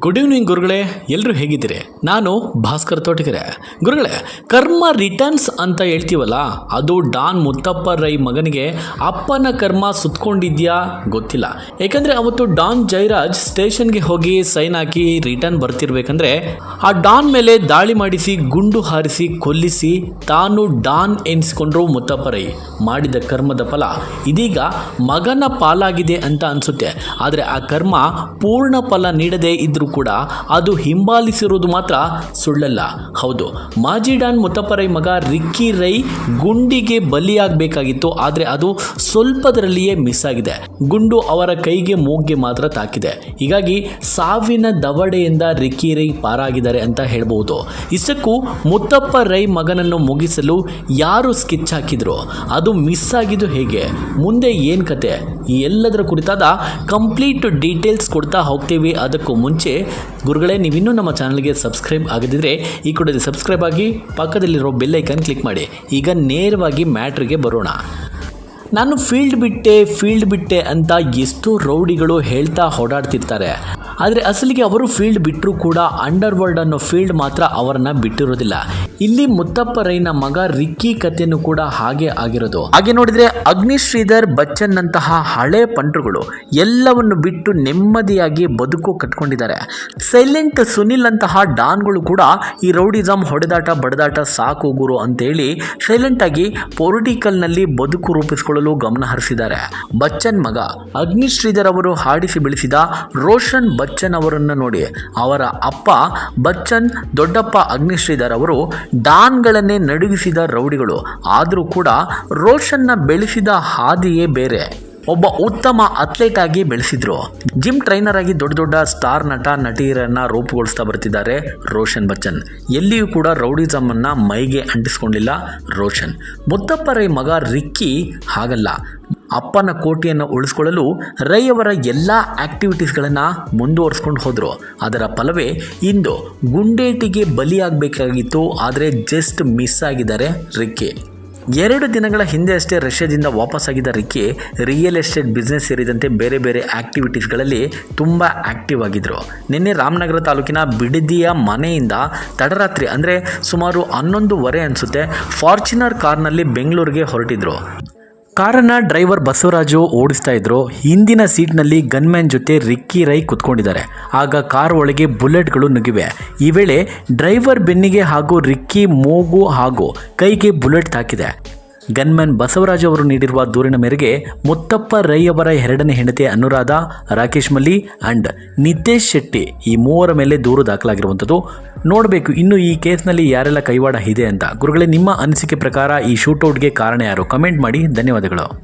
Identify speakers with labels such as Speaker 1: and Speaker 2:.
Speaker 1: Good evening ಗುರುಗಳೇ. ಎಲ್ಲರೂ ಹೇಗಿದ್ದೀರಿ? ನಾನು ಭಾಸ್ಕರ್ ತೋಟಗೆರೆ. ಗುರುಗಳೇ, ಕರ್ಮ ರಿಟರ್ನ್ಸ್ ಅಂತ ಹೇಳ್ತೀವಲ್ಲ, ಅದು ಡಾನ್ ಮುತ್ತಪ್ಪ ರೈ ಮಗನಿಗೆ ಅಪ್ಪನ ಕರ್ಮ ಸುತ್ಕೊಂಡಿದ್ಯಾ? ಗೊತ್ತಿಲ್ಲ. ಯಾಕಂದರೆ ಅವತ್ತು ಡಾನ್ ಜೈರಾಜ್ ಸ್ಟೇಷನ್ಗೆ ಹೋಗಿ ಸೈನ್ ಹಾಕಿ ರಿಟರ್ನ್ ಬರ್ತಿರ್ಬೇಕಂದ್ರೆ, ಆ ಡಾನ್ ಮೇಲೆ ದಾಳಿ ಮಾಡಿಸಿ, ಗುಂಡು ಹಾರಿಸಿ, ಕೊಲ್ಲಿಸಿ ತಾನು ಡಾನ್ ಎನಿಸ್ಕೊಂಡ್ರು ಮುತ್ತಪ್ಪ ರೈ. ಮಾಡಿದ ಕರ್ಮದ ಫಲ ಇದೀಗ ಮಗನ ಪಾಲಾಗಿದೆ ಅಂತ ಅನಿಸುತ್ತೆ. ಆದರೆ ಆ ಕರ್ಮ ಪೂರ್ಣ ಫಲ ನೀಡದೇ ಇದ್ರೂ ಕೂಡ ಅದು ಹಿಂಬಾಲಿಸಿರುವುದು ಮಾತ್ರ ಸುಳ್ಳಲ್ಲ. ಹೌದು, ಮಾಜಿ ಡಾನ್ ಮುತ್ತಪ್ಪರೈ ಮಗ ರಿಕ್ಕಿ ರೈ ಗುಂಡಿಗೆ ಬಲಿಯಾಗಬೇಕಾಗಿತ್ತು, ಆದರೆ ಅದು ಸ್ವಲ್ಪದರಲ್ಲಿಯೇ ಮಿಸ್ ಆಗಿದೆ. ಗುಂಡು ಅವರ ಕೈಗೆ ಮೂಗ್ಗೆ ಮಾತ್ರ ತಾಕಿದೆ. ಹೀಗಾಗಿ ಸಾವಿನ ದವಡೆಯಿಂದ ರಿಕ್ಕಿ ರೈ ಪಾರಾಗಿದ್ದಾರೆ ಅಂತ ಹೇಳಬಹುದು ಇಷ್ಟಕ್ಕೂ ಮುತ್ತಪ್ಪ ರೈ ಮಗನನ್ನು ಮುಗಿಸಲು ಯಾರು ಸ್ಕೆಚ್ ಹಾಕಿದ್ರು? ಅದು ಮಿಸ್ ಆಗಿದ್ದು ಹೇಗೆ? ಮುಂದೆ ಏನು ಕತೆ? ಎಲ್ಲದರ ಕುರಿತಾದ ಕಂಪ್ಲೀಟ್ ಡೀಟೇಲ್ಸ್ ಕೊಡ್ತಾ ಹೋಗ್ತೀವಿ. ಅದಕ್ಕೂ ಮುಂಚೆ ಗುರುಗಳೇ, ನೀವಿನ್ನೂ ನಮ್ಮ ಚಾನಲ್ಗೆ ಸಬ್ಸ್ಕ್ರೈಬ್ ಆಗದಿದ್ದರೆ ಈ ಕೂಡಲೇ ಸಬ್ಸ್ಕ್ರೈಬ್ ಆಗಿ ಪಕ್ಕದಲ್ಲಿರೋ ಬೆಲ್ ಐಕನ್ ಕ್ಲಿಕ್ ಮಾಡಿ. ಈಗ ನೇರವಾಗಿ ಮ್ಯಾಟ್ರಿಗೆ ಬರೋಣ. ನಾನು ಫೀಲ್ಡ್ ಬಿಟ್ಟೆ ಫೀಲ್ಡ್ ಬಿಟ್ಟೆ ಅಂತ ಎಷ್ಟೋ ರೌಡಿಗಳು ಹೇಳ್ತಾ ಓಡಾಡ್ತಿರ್ತಾರೆ. ಆದರೆ ಅಸಲಿಗೆ ಅವರು ಫೀಲ್ಡ್ ಬಿಟ್ಟರೂ ಕೂಡ ಅಂಡರ್ ವರ್ಲ್ಡ್ ಅನ್ನೋ ಫೀಲ್ಡ್ ಮಾತ್ರ ಅವರನ್ನು ಬಿಟ್ಟಿರೋದಿಲ್ಲ. ಇಲ್ಲಿ ಮುತ್ತಪ್ಪ ರೈನ ಮಗ ರಿಕ್ಕಿ ಕಥೆನೂ ಕೂಡ ಹಾಗೆ ಆಗಿರೋದು. ಹಾಗೆ ನೋಡಿದ್ರೆ ಅಗ್ನಿ ಶ್ರೀಧರ್ ಬಚ್ಚನ್ ನಂತಹ ಹಳೆ ಪಂಟ್ರುಗಳು ಎಲ್ಲವನ್ನು ಬಿಟ್ಟು ನೆಮ್ಮದಿಯಾಗಿ ಬದುಕು ಕಟ್ಕೊಂಡಿದ್ದಾರೆ. ಸೈಲೆಂಟ್ ಸುನಿಲ್ ಅಂತಹ ಡಾನ್ಗಳು ಕೂಡ ಈ ರೌಡಿಸಮ್ ಹೊಡೆದಾಟ ಬಡದಾಟ ಸಾಕು ಗುರು ಅಂತೇಳಿ ಸೈಲೆಂಟ್ ಆಗಿ ಪೊಲಿಟಿಕಲ್ನಲ್ಲಿ ಬದುಕು ರೂಪಿಸಿಕೊಳ್ಳಲು ಗಮನ ಹರಿಸಿದ್ದಾರೆ. ಬಚ್ಚನ್ ಮಗ ಅಗ್ನಿ ಶ್ರೀಧರ್ ಅವರು ಹಾಡಿಸಿ ಬೆಳೆಸಿದ ರೋಷನ್ ಬಚ್ಚನ್ ಅವರನ್ನು ನೋಡಿ ಅವರ ಅಪ್ಪ ಬಚ್ಚನ್ ದೊಡ್ಡಪ್ಪ ಅಗ್ನಿ ಶ್ರೀಧರ್ ಅವರು ಡಾನ್ಗಳನ್ನೇ ನಡುಗಿಸಿದ ರೌಡಿಗಳು. ಆದರೂ ಕೂಡ ರೋಷನ್ನ ಬೆಳೆಸಿದ ಹಾದಿಯೇ ಬೇರೆ. ಒಬ್ಬ ಉತ್ತಮ ಅಥ್ಲೇಟ್ ಆಗಿ ಬೆಳೆಸಿದ್ರು. ಜಿಮ್ ಟ್ರೈನರ್ ಆಗಿ ದೊಡ್ಡ ದೊಡ್ಡ ಸ್ಟಾರ್ ನಟ ನಟಿಯರನ್ನ ರೂಪುಗೊಳಿಸ್ತಾ ಬರ್ತಿದ್ದಾರೆ ರೋಷನ್ ಬಚ್ಚನ್. ಎಲ್ಲಿಯೂ ಕೂಡ ರೌಡಿಸಮ್ಮನ್ನು ಮೈಗೆ ಅಂಟಿಸ್ಕೊಂಡಿಲ್ಲ ರೋಷನ್. ಮುತ್ತಪ್ಪ ರೈ ಮಗ ರಿಕ್ಕಿ ಹಾಗಲ್ಲ. ಅಪ್ಪನ ಕೋಟೆಯನ್ನು ಉಳಿಸ್ಕೊಳ್ಳಲು ರೈ ಅವರ ಎಲ್ಲ ಆ್ಯಕ್ಟಿವಿಟೀಸ್ಗಳನ್ನು ಮುಂದುವರಿಸ್ಕೊಂಡು ಹೋದರು. ಅದರ ಫಲವೇ ಇಂದು ಗುಂಡೇಟಿಗೆ ಬಲಿಯಾಗಬೇಕಾಗಿತ್ತು, ಆದರೆ ಜಸ್ಟ್ ಮಿಸ್ ಆಗಿದ್ದಾರೆ ರಿಕ್ಕಿ. ಎರಡು ದಿನಗಳ ಹಿಂದೆ ಅಷ್ಟೇ ರಷ್ಯಾದಿಂದ ವಾಪಸ್ಸಾಗಿದ್ದ ರಿಕ್ಕಿ ರಿಯಲ್ ಎಸ್ಟೇಟ್ ಬಿಸ್ನೆಸ್ ಸೇರಿದಂತೆ ಬೇರೆ ಬೇರೆ ಆ್ಯಕ್ಟಿವಿಟೀಸ್ಗಳಲ್ಲಿ ತುಂಬ ಆ್ಯಕ್ಟಿವ್ ಆಗಿದ್ದರು ನಿನ್ನೆ ರಾಮನಗರ ತಾಲೂಕಿನ ಬಿಡದಿಯ ಮನೆಯಿಂದ ತಡರಾತ್ರಿ, ಅಂದರೆ ಸುಮಾರು ಹನ್ನೊಂದುವರೆ ಅನಿಸುತ್ತೆ ಫಾರ್ಚುನರ್ ಕಾರ್ನಲ್ಲಿ ಬೆಂಗಳೂರಿಗೆ ಹೊರಟಿದ್ರು. ಕಾರನ್ನ ಡ್ರೈವರ್ ಬಸವರಾಜು ಓಡಿಸ್ತಾ ಇದ್ರು. ಹಿಂದಿನ ಸೀಟ್ನಲ್ಲಿ ಗನ್ಮ್ಯಾನ್ ಜೊತೆ ರಿಕ್ಕಿ ರೈ ಕುತ್ಕೊಂಡಿದ್ದಾರೆ. ಆಗ ಕಾರ್ ಒಳಗೆ ಬುಲೆಟ್ಗಳು ನುಗ್ಗಿವೆ. ಈ ವೇಳೆ ಡ್ರೈವರ್ ಬೆನ್ನಿಗೆ ಹಾಗೂ ರಿಕ್ಕಿ ಮೂಗು ಹಾಗೂ ಕೈಗೆ ಬುಲೆಟ್ ತಾಕಿದೆ. ಗನ್ಮ್ಯಾನ್ ಬಸವರಾಜ್ ಅವರು ನೀಡಿರುವ ದೂರಿನ ಮೇರೆಗೆ ಮುತ್ತಪ್ಪ ರೈ ಅವರ ಎರಡನೇ ಹೆಂಡತಿ ಅನುರಾಧ, ರಾಕೇಶ್ ಮಲ್ಲಿ ಅಂಡ್ ನಿತೇಶ್ ಶೆಟ್ಟಿ ಈ ಮೂವರ ಮೇಲೆ ದೂರು ದಾಖಲಾಗಿರುವಂಥದ್ದು. ನೋಡಬೇಕು, ಇನ್ನು ಈ ಕೇಸ್ನಲ್ಲಿ ಯಾರೆಲ್ಲ ಕೈವಾಡ ಇದೆ ಅಂತ. ಗುರುಗಳೇ, ನಿಮ್ಮ ಅನಿಸಿಕೆ ಪ್ರಕಾರ ಈ ಶೂಟೌಟ್ಗೆ ಕಾರಣ ಯಾರು? ಕಮೆಂಟ್ ಮಾಡಿ. ಧನ್ಯವಾದಗಳು.